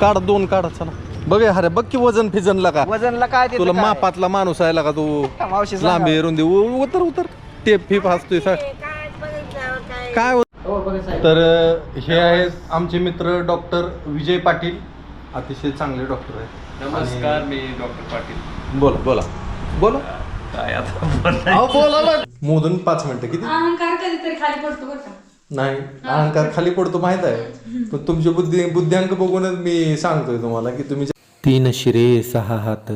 काढ दोन काढा चला. बघा अरे बघ की वजन फिजनला का. वजनला काय तुला? मापातला माणूस आहे का तू. मावशी. लांबी रुंदी उ- उतर उतर. टेप फिप हसतोय सर काय हो- हो. तर हे आहेत आमचे मित्र डॉक्टर विजय पाटील. अतिशय चांगले डॉक्टर आहेत. नमस्कार मी डॉक्टर पाटील. बोला बोला. बोला. काय आता बोला ना. मोजून पाच मिनिटं किती? अहंकार कधीतरी खाली पडतो बरं का. नाही. अहंकार खाली पडतो माहीत आहे. पण तुमची बुद्धी बुद्ध्यांक बघूनच मी सांगतोय तुम्हाला की तुम्ही तीन शिरे सहा हात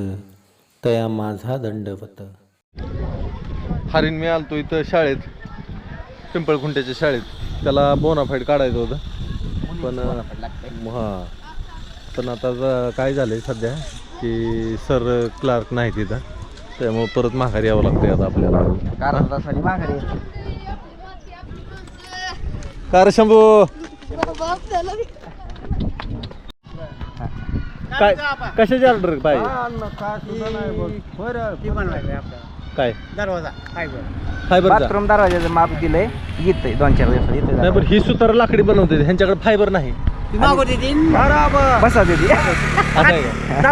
तया माझा दंडवत. हरीण मी आलतो इथं शाळेत पिंपळखुंट्याच्या शाळेत. त्याला बोनाफाईड काढायचं होतं. पण हां. पण आता काय झालंय सध्या की सर क्लार्क नाही तिथं. त्यामुळे परत माघारी यावं लागतंय आता आपल्याला. अर्धा तासाने माघारी येतो. का रे शंभू? काय कशाची ऑर्डर पाहिजे काय? दरवाजा फायबरचा बाथरूम दरवाजाचं माप दिलंय. येतंय दोन चार दिवसात येतंय नाही पण ही सुतार लाकडी बनवते ह्यांच्याकडे फायबर नाही. बसा दीदी. असं आहे का?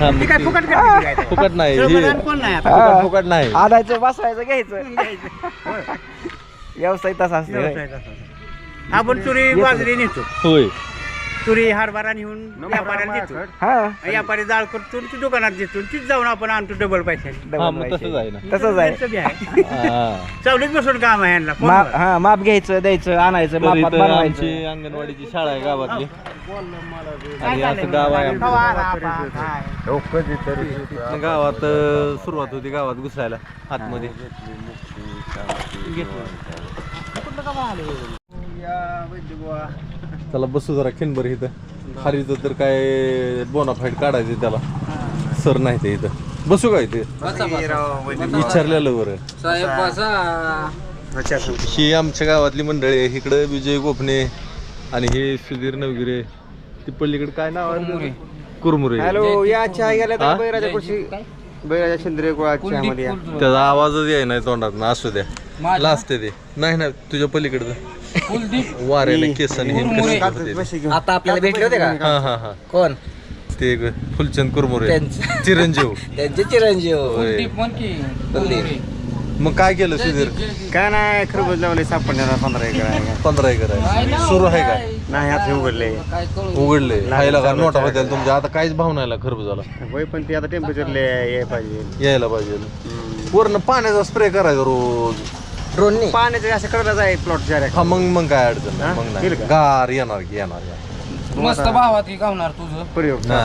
हा, मग ती- फुकट नाही ही- फुकट फुकट नाही. आणायचं बसवायचं घ्यायचं. व्यवसाय तसा असतो. आपण तुरी बाजरी नेतो. होय. तुरी हरभरा नेऊन व्यापाऱ्याला देतो. हा. व्यापारी जाळ करतो ती दुकानात देतो तीच जाऊन आपण आणतो डबल पैशाने हा मग तसंच आहे ना. तसंच आहे. त्यांचं बी आहे. हा. चावलीच बसून काम आहे यांना माप. हा माप घ्यायचं द्यायचं आणायचं तर मापात इथं बनवायचं. आमची अंगणवाडीची शाळा आहे गावातली. आणि असं गाव आहे आमचं. कवा आला आपण? काय? गावात अं, सुरुवात होती गावात घुसायला आतमध्ये. त्याला बसू जरा खिनबर इथं. खालीचं तर काय बोनाफाईड काढायचे त्याला. सर नाही ते इथं. बसू काय ते विचारलेलं बरं. ही आमच्या गावातली मंडळी आहे. इकडं विजय गोपने आणि हे सुधीर नवगिरे. ती पलीकडे काय नाव आहे? कुरमुरे. हॅलो या चहा गेल्या? तर बैराच्या खुर्ची बैराच्या शिंदरे. त्याचा आवाजच याय नाही तोंडात ना असू द्या लाजते ते. नाही ना तुझ्या पलीकडचं. वाऱ्याने केस आणि हे कसे. आता आपल्याला भेटले होते का? हा हा हा. कोण? ते एक फुलचंद कुरमुरे. त्यांचं. चिरंजीव. त्यांचे चिरंजीव. होय. कुलदीप. मग काय केलं सुधीर? काय नाही खरबूज लावले सापडण्याला पंधरा एकर आहे. पंधरा एकर आहे. सुरू आहे काय नाही. हात उघडले. उघडले. खायला का? नोटा होत्या तुमच्या. आता काहीच भाव नाही खरबूजाला. होय पण ते आता टेम्परेचर याय पाहिजे. यायला पाहिजे. पूर्ण पाण्याचा स्प्रे करायचा रोज. ड्रोननी पाण्याचे असे कडला जाय प्लॉट जारे हा मग मग काय अडचण नाही, मग नाही. येईल का? गार येणार की येणार येणार. मस्त भावात की गावणार तुझं. प्रयोग हा.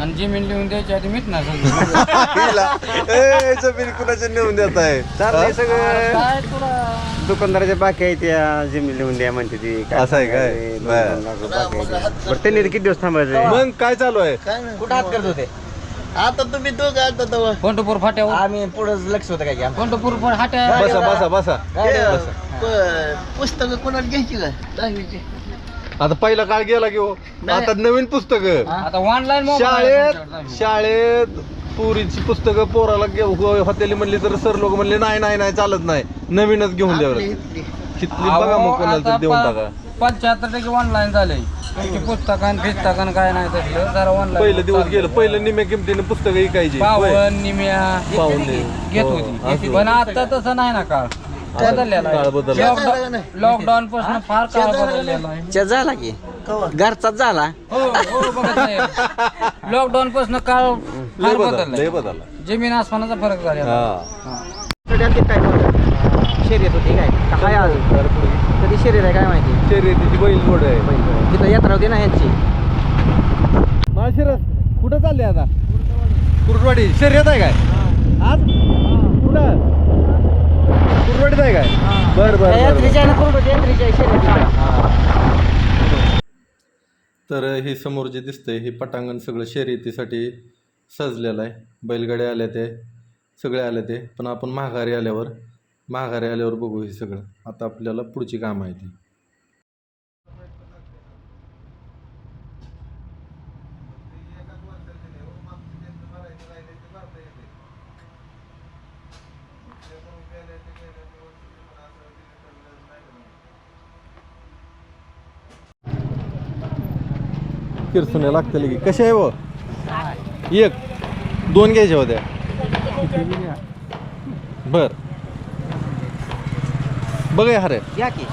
आणि जमीन लिहून द्यायची आधी मिटणार. ए, जमीन कुणाच्या नेऊन देत आहे? सगळं. काय तुला? दुकानदाराच्या बाकी आहे त्या जमीन लिहून द्या म्हणते ती. असं आहे काय? दोन- बर. दोन लाख रुपये बाकी आहे त्या. बरं त्यांनी किती दिवस थांबायचं मग काय चालू आहे? कुठं हात करत होते? पंढरपूर फाट्यावर? आम्ही पुढे लक्ष होतं काय की आमचं? पंढरपूर फाट्या बसा बसा बसा पुस्तकं कोणाला घ्यायची का? दहावीची. आता पहिला काळ गेला की हो. आता नवीन पुस्तक. आता ऑनलाईन शाळेत शाळेत पुरीची पुस्तकं पोराला हॉटेली म्हणली तर सर लोक म्हणले नाही नाही नाही चालत नाही. नवीनच घेऊन द्यावं. कितली बघा मग कोणाला तर देऊन टाका. पंच्याहत्तर टक्के ऑनलाईन पुस्तकान फिस्तकान काय नाही तसलं जरा ऑनलाईन पहिलं दिवस गेलं पहिलं निम्या किमतीने पुस्तकं विकायची होय. पावन निम्या घेत हो, होती. असं. पण आता तसं नाही ना काळ. बदलला. लॉकडाऊन पासून फार काळ बदललेला आहे. च्या झाला की? घरचाच झाला. हो हो बघत लॉकडाऊन पासून काळ लय फार बदल लय बदलला. जमीन आसमानाचा फरक झालेला हा. काय होतं? शर्यत होती काय? काय अजून कधी शर्यत आहे काय माहिती? शर्यतीची बैल जोड आहे. तिथं यात्रा होती ना यांची. माळशिरस कुठं चालले आता? कुरवाडी शर्यत आहे काय? आज? कुठं? कुरवाडीत आहे काय? बर बर, बर बर. यात्रेच्या ना? यात्रेच्या शर्यत. तर हे समोर जे दिसतंय हे पटांगण सगळं शर्यतीसाठी सजलेलं आहे. बैलगाड्या आल्या ते सगळे आले ते. पण आपण माघारी आल्यावर माघारी आल्यावर बघू हे सगळं. आता आपल्याला पुढची कामं आहे ती किरसुने लागतील की. कसे आहे व एक दोन घ्यायच्या होत्या बर. बघ हरे. घ्या की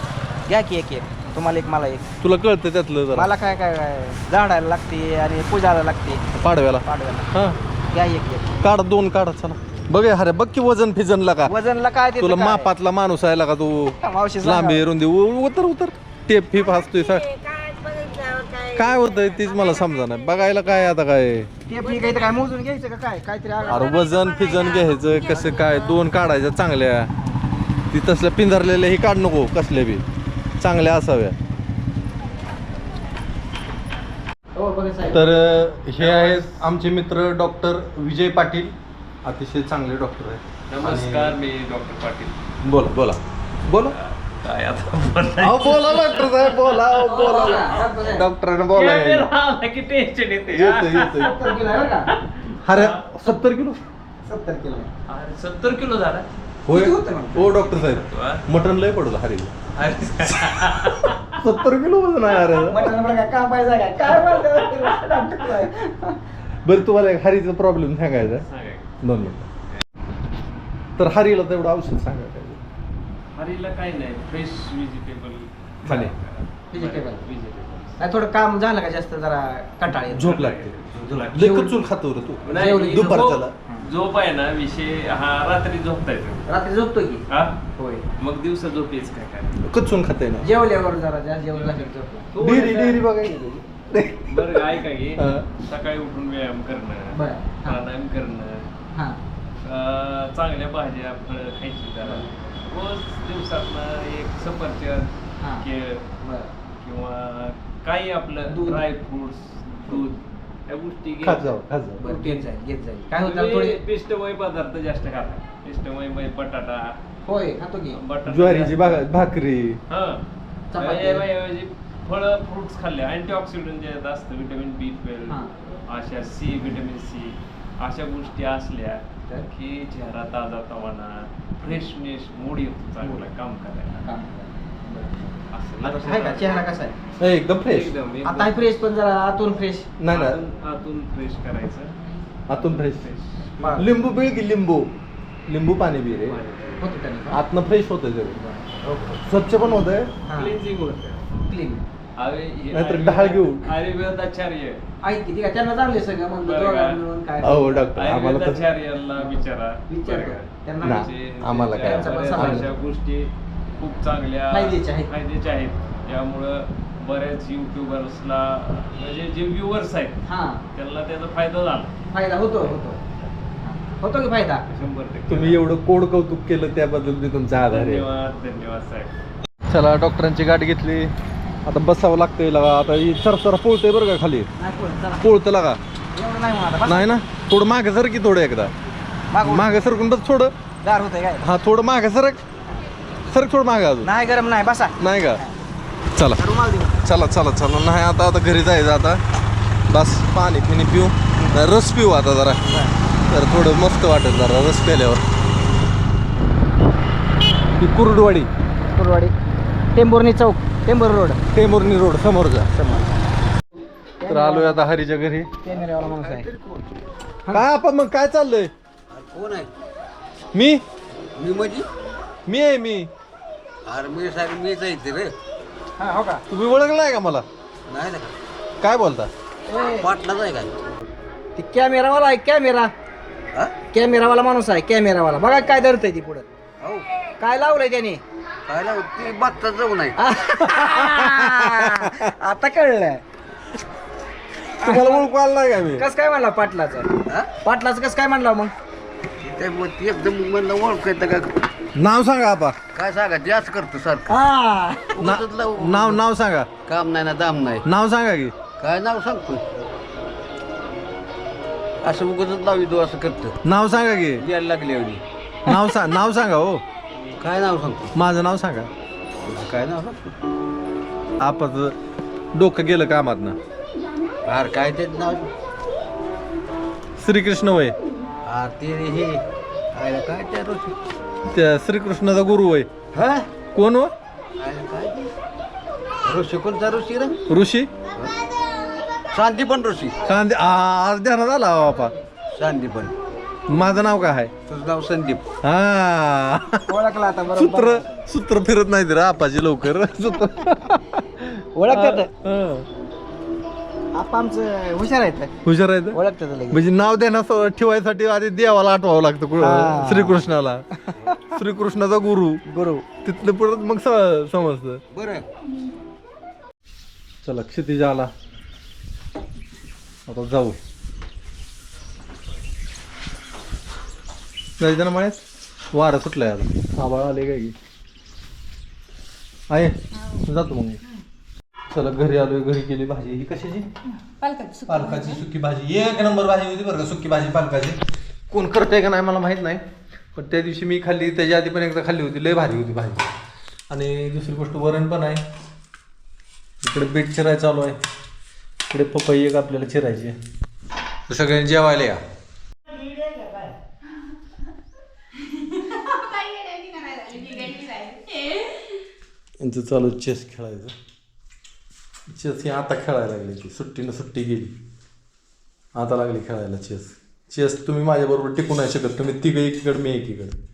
घ्या की एक एक. तुम्हाला एक मला एक. तुला कळतं त्यातलं जरा. मला काय काय काय? झाडायला लागते आणि पूजाला लागते. पाडव्याला. पाडव्याला. हा. घ्या एक एक. काढ दोन काढ चला. बघ हरे बघ की वजन फिजनला का. वजनला काय देतं तुला काय? मापातला माणूस आहे का तू. मावशी सांगा. लांबी रुंदी. उ- उतर उतर. टेप फिप असतोय सा काय होतंय तीच मला समजा नाही. बघायला काय आता काय? ते फी काही काय मोजून घ्यायचं का काय? काहीतरी आग- अरे वजन फिजन घ्यायचं कसं काय? दोन काढायच्या चांगल्या. ती तसल्या पिंधरलेल्या ही काढ नको कसल्या बी. चांगल्या असाव्या. हो बघा साहेब. तर अ, हे आहेत आमचे मित्र डॉक्टर विजय पाटील. अतिशय चांगले डॉक्टर आहेत. नमस्कार मी डॉक्टर पाटील. बोला बोला. बोला. काय आता? अहो, बोला डॉक्टर साहेब बोला अहो, बोला. डॉक्टरांना बोला आला की टेन्शन येते. सत्तर किलो आहे बरं का? अरे सत्तर किलो? सत्तर किलो अरे, सत्तर किलो झाला? होय? किती होतं मग? हो डॉक्टर साहेब. मटन लय पडलं हरी अरे, सत्तर किलो वजन आहे अरे. मटण बरं का? काम पाहिजे? काय काय बोलतो डॉक्टर साहेब? बरं तुम्हाला एक हरीचा प्रॉब्लेम सांगायचा. सांगा. दोन मिनिट. तर हरीला तेवढं औषध सांगा काय? हरीला काय नाही फ्रेश व्हेजिटेबल. Vegetable. व्हेजिटेबल नाही थोडं काम झालं का जास्त जरा कंटाळ. झोप लागते. झोप लागते. लय खातो रे तू. नाही, दुपारच्याला. झोप आहे ना विषय हा रात्री झोपता येतो. रात्री झोपतो की? हा? होय. मग दिवसा झोप येच काय काय? कचून खाते ना. जेवल्यावर जरा जास्त जेवण झालं डेरी डेरी बघायची बरं ऐका की. हा. सकाळी उठून व्यायाम करणं. प्राणायाम करणं हां. अं, चांगल्या भाज्या फळं खायची जरा. रोज दिवसातनं एक सफरचंद हां. केळ बरं किंवा काही आपलं दूध. ड्राय फ्रुट्स दूध. या गोष्टी खात घ्यायच्या. जाऊ खात जाऊ बरं घेत जाईल घेत जाईल काय होतं तुम्ही थोडी पिष्टमय पदार्थ जास्त खाता पिष्टमय बटाटा. होय खातो की. बटाटा ज्वारीची भाकरी. चपाती. ऐवजी फळं फ्रुट्स खाल्ले. अँटीऑक्सिडंट जे असतं विटॅमिन बी ट्वेल्व. अशा सी विटॅमिन सी. अशा गोष्टी असल्या तर? की चेहरा ताजा तवाना फ्रेशनेस मूड येतो चांगला काम करायला. काम करा. बरं. असं आता आहे का. चेहरा कसा आहे? एकदम फ्रेश एकदम एकदम. आता फ्रेश पण जरा आतून फ्रेश नाही ना आतून- आतून फ्रेश करायचं. आतून फ्रेश फ्रेश लिंबू पिळ की लिंबू? लिंबू पाणी बी रे. होतो त्याने आतनं फ्रेश होतं सगळं स्वच्छ पण होतंय. क्लिन्झिंग होतं क्लीन हे नाहीतर आयुर्वेद- ढाळ घेऊन. आयुर्वेदाचार्य ऐक किती का त्यांना चालले सगळं मग बरं दोघांना का? मिळून काय अहो डॉक्टर आम्हाला तर आयुर्वेदाचार्याला विचारा विचारतो. बरं का? त्यांना ना. म्हणजे आम्हाला काय? त्यांच्या त्यांचा पण बऱ्याच समाज. अशा गोष्टी खूप चांगल्या फायद्याच्या आहेत. फायद्याच्या आहेत त्यामुळं बऱ्याच युट्यूबर्सला म्हणजे जे व्ह्युअर्स आहेत हा त्यांना त्याचा फायदा झाला फायदा होतो होतो होतो की फायदा शंभर टक्के तुम्ही एवढं कोड कौतुक केलं त्याबद्दल मी तुमचा आभार आहे धन्यवाद धन्यवाद साहेब चला डॉक्टरांची गाठ घेतली आता बसावं लागतंय लगा. आता ही सरसर पोळतंय बरं का खाली. पोळतं लागा. नाही ना? थोडं मागे सर की थोडं एकदा. मागे सरकून बस थोडं. गार होतंय काय? हा थोडं मागे सरक. सरक थोडं मागे अजून. नाही गरम नाही बसा. नाही का? चला. चला चला चला. नाही आता आता घरी जायचं आता. बस पाणी पिणी पिऊ. रस पिऊ आता जरा. तर थोडं मस्त वाटेल जरा रस प्याल्यावर. ही कुर्डवाडी. कुरवाडी टेंभुर्णी चौक टेंभुर रोड. टेंभुर्णी रोड समोरचा तर आलोय आता हरीच्या घरी. कॅमेऱ्यावाला माणूस आहे. काय आपण मग काय चाललंय? कोण आहे? मी? मी म्हणजे? मी आहे मी. अरे मी साहेब मीच आहे इथे रे. हा हो का? तुम्ही ओळखलाय का मला? नाही ना. काय बोलता? पाटलाच आहे काय? ती कॅमेरावाला आहे कॅमेरा. हा? कॅमेरावाला माणूस आहे कॅमेरावाला. बघा काय धरतय ती पुढं. हो. काय लावलंय त्याने? काय लाव ती बघता जाऊ नाही. आता कळलं तुम्हाला ओळखू आला नाही का मी? कस काय म्हणला पाटलाचं? हा? पाटलाचं कस काय म्हणला मग? ते मग ती एकदम म्हणलं ओळख येतं का? नाव सांगा आपा काय सांगा? जास्त करतो सारखं. हा. उगाचच लाव- नाव नाव सांगा. काम नाही ना दाम नाही. नाव सांगा की. काय नाव सांगतो? असं उगाच लावितो असं करतो. नाव सांगा की. द्यायला लागली एवढी. नाव सांग नाव सांगा हो. काय नाव सांगतो? माझं नाव सांगा. काय नाव सांगतो? आपाचं डोकं गेलं कामात ना अरे काय ते नाव? श्रीकृष्ण वय. अरे ते हे. काय काय त्या श्रीकृष्णाचा गुरु वय. हा? कोण व? काय काय ते? ऋषी कोणता ऋषी रे? ऋषी. शांतीपण ऋषी. कांदे आज ध्यानात आला हो बापा. शांतीपण माझं नाव काय आहे? तुझं नाव संदीप. हा. ओळखला आता सूत्र सूत्र फिरत नाही रे आपाची लवकर. सूत्र. ओळखतात? हा. आपा आमचं हुशार आहेत हुशार आहे ओळखतात लगेच. म्हणजे नाव देण्यास ठेवायसाठी आधी देवाला आठवावं लागतं हा. श्रीकृष्णाला. श्रीकृष्णाचा गुरु. गुरु. तिथलं परत मग स- समजतं. बरं. चला क्षितिज आला. आता जाऊ. जायचं ना माळ्यात वारं सुटलंय आता आबाळ आले काय की? आहे जातो मग चला घरी आलोय घरी केली भाजी. ही कशाची? पालकाची सुकी पालकाची सुकी भाजी. एक नंबर भाजी होती बरं का सुकी भाजी पालकाची. कोण करते का नाही मला माहीत नाही पण त्या दिवशी मी खाल्ली त्याच्या आधी पण एकदा खाल्ली होती. लय भारी होती भाजी. आणि दुसरी गोष्ट वरण पण आहे. इकडे बीट चिराय चालू आहे. इकडे पपई एक आपल्याला चिरायची आहे. सगळ्यांनी जेवायला या. यांचं चालू चेस खेळायचं. चेस ही आता खेळायला लागली ती. सुट्टीनं सुट्टी गेली. आता लागली खेळायला चेस चेस तुम्ही माझ्याबरोबर टिकू नाही शकत. तुम्ही तिघ एकीकडे मी एकीकडे.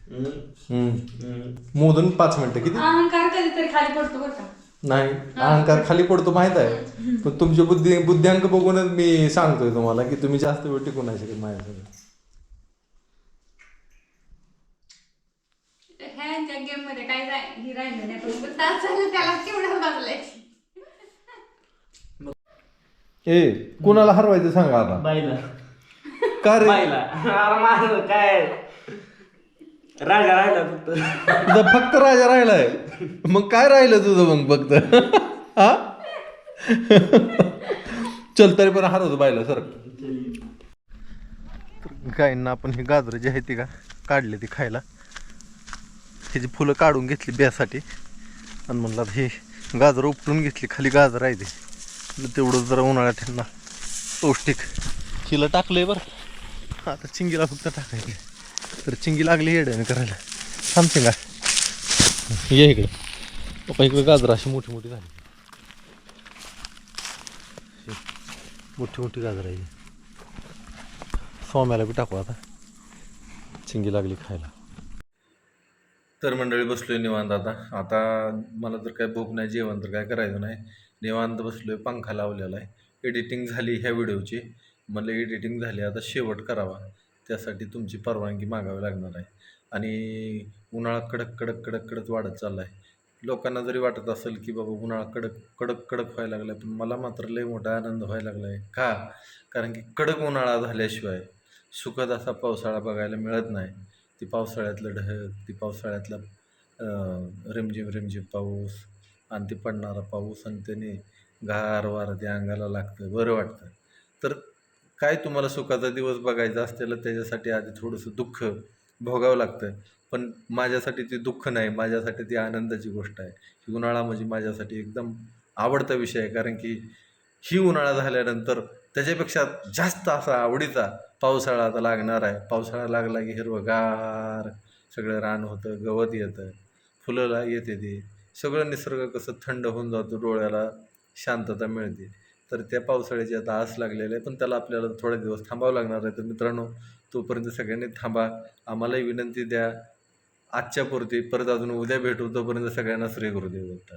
हम्म. मोजून पाच मिनिटं. किती? अहंकार कधीतरी खाली पडतो बरं का? नाही. अहंकार खाली पडतो माहीत आहे. पण तुमची बुद्धी बुद्ध्यांक बघूनच मी सांगतोय तुम्हाला की तुम्ही जास्त वेळ टिकू नाही शकत माझ्यासोबत. गेममध्ये काय जाय ही राहिलं नाही पण तास झालं त्याला केवढं बदलायची ए कुणाला हरवायचं सांगा आता? बाईला. का रे? बाईला. अरे माझं काय? राजा राहिला फक्त. तुझा फक्त राजा राहिलाय. मग काय राहिलं तुझं मग फक्त? हा? चल तरी पण हरवतो बायला सर. गायींना आपण ही गाजरं जी आहे ती का काढली ती खायला. ह्याची फुलं काढून घेतली बियासाठी. आणि म्हणलं हे गाजर उपटून घेतली खाली गाजर आहे ते. तेवढं जरा उन्हाळ्यात त्यांना पौष्टिक हिला टाकलंय बरं. आता चिंगीला फक्त टाकायची तर चिंगी लागली येड्याने करायला. थांब चिंगा ये इकडे. पप्पा इकडे गाजर अशी मोठी मोठी झाली. मोठी मोठी गाजर आहे. सोम्याला बी टाकू आता. चिंगी लागली खायला. तर मंडळी बसलोय निवांत आता. आता मला तर काय भूक नाही जेवण तर काय करायचं नाही. निवांत बसलोय पंखा लावलेला आहे. एडिटिंग झाली ह्या व्हिडिओची. मला एडिटिंग झाली आता शेवट करावा. त्यासाठी तुमची परवानगी मागावी लागणार आहे. आणि उन्हाळा कडक कडक कडक कडक वाढत चालला आहे लोकांना जरी वाटत असेल की बाबा उन्हाळा कडक कडक कडक व्हायला लागला पण मला मात्र लय मोठा आनंद व्हायला लागला आहे का? कारण की कडक उन्हाळा झाल्याशिवाय सुखद असा पावसाळा बघायला मिळत नाही. ती पावसाळ्यातलं ढग ती पावसाळ्यातला रिमझिम रिमझिम पाऊस आणि ती पडणारा पाऊस आणि त्याने गार वार ते अंगाला लागतं बरं वाटतं. तर काय तुम्हाला सुखाचा दिवस बघायचा असलेला त्याच्यासाठी आधी थोडंसं दुःख भोगावं लागतं. पण माझ्यासाठी ते दुःख नाही माझ्यासाठी ती आनंदाची गोष्ट आहे. ही उन्हाळा म्हणजे माझ्यासाठी एकदम आवडता विषय आहे. कारण की ही उन्हाळा झाल्यानंतर त्याच्यापेक्षा जास्त असा आवडीचा पावसाळा आता लागणार आहे. पावसाळा लागला की हिरवंगार सगळं रान होतं गवत येतं फुलंला येते ते. सगळं निसर्ग कसं थंड होऊन जातो डोळ्याला शांतता मिळते. तर त्या पावसाळ्याची आता आस लागलेली आहे पण त्याला आपल्याला थोडे दिवस थांबावं लागणार आहे. तर मित्रांनो तोपर्यंत सगळ्यांनी थांबा. आम्हालाही विनंती द्या. आजच्यापुरती परत अजून उद्या भेटू. तोपर्यंत सगळ्यांना श्री गुरुदेव दत्त